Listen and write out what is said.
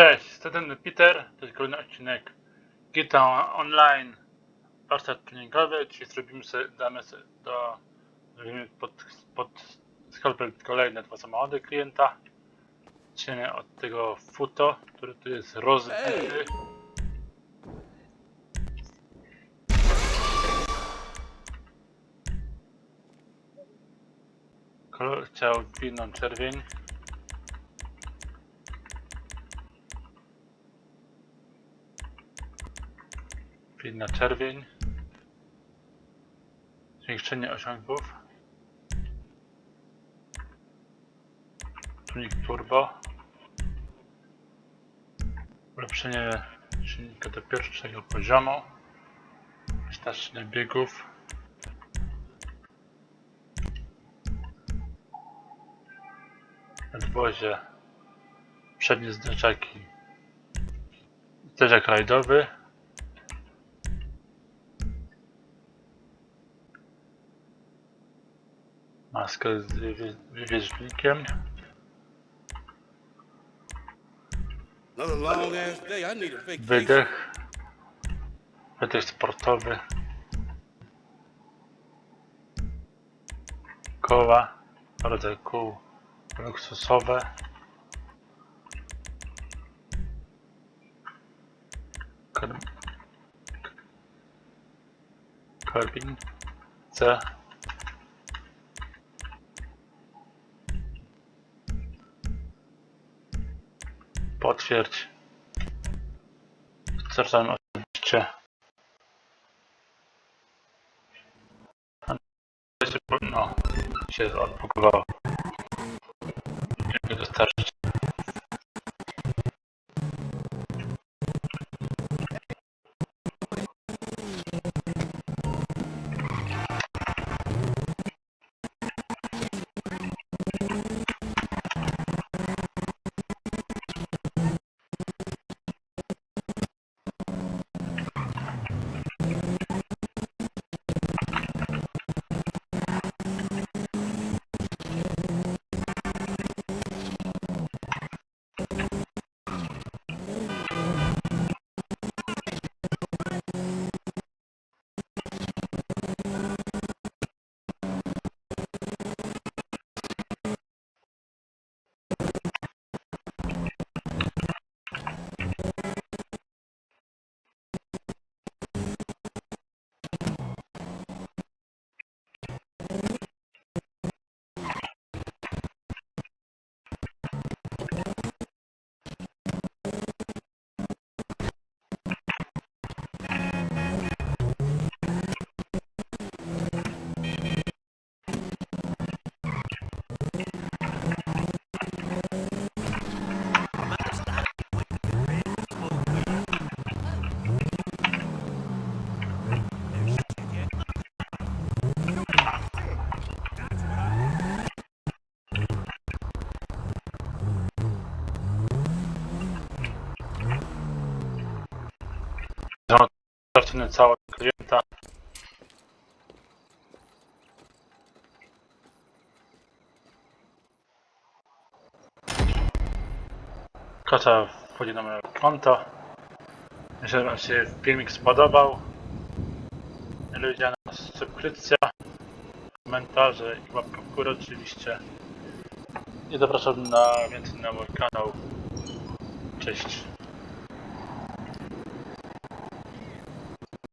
Cześć, jestem Peter, to jest kolejny odcinek Gita Online warsztat treningowy, czyli zrobimy sobie, damy sobie do, zrobimy pod, pod skalpel kolejne dwa samochody klienta. Zaczniemy od tego Futo, który tu jest rozbity. Kolor chciał czerwień. Pin na czerwień. Zwiększenie osiągów. Tunik turbo. Ulepszenie silnika do pierwszego poziomu. Wystarczenie biegów. Nadwozie. Przednie zderzaki. Zderzak rajdowy. Need a vacation. Wydech. Wydech sportowy. Koła. Rodzaj kół luksusowe. Kar- Karbin. C. Potwierdź. Starczamy oczywiście. No, się odbugowało. Nie dostarczyć. Dostarczony cała klienta. Wchodzi na moje konto. Jeżeli Wam się filmik spodobał, ludzie na subskrypcja, komentarze i łapka w górę oczywiście. I zapraszam na więcej na mój kanał. Cześć.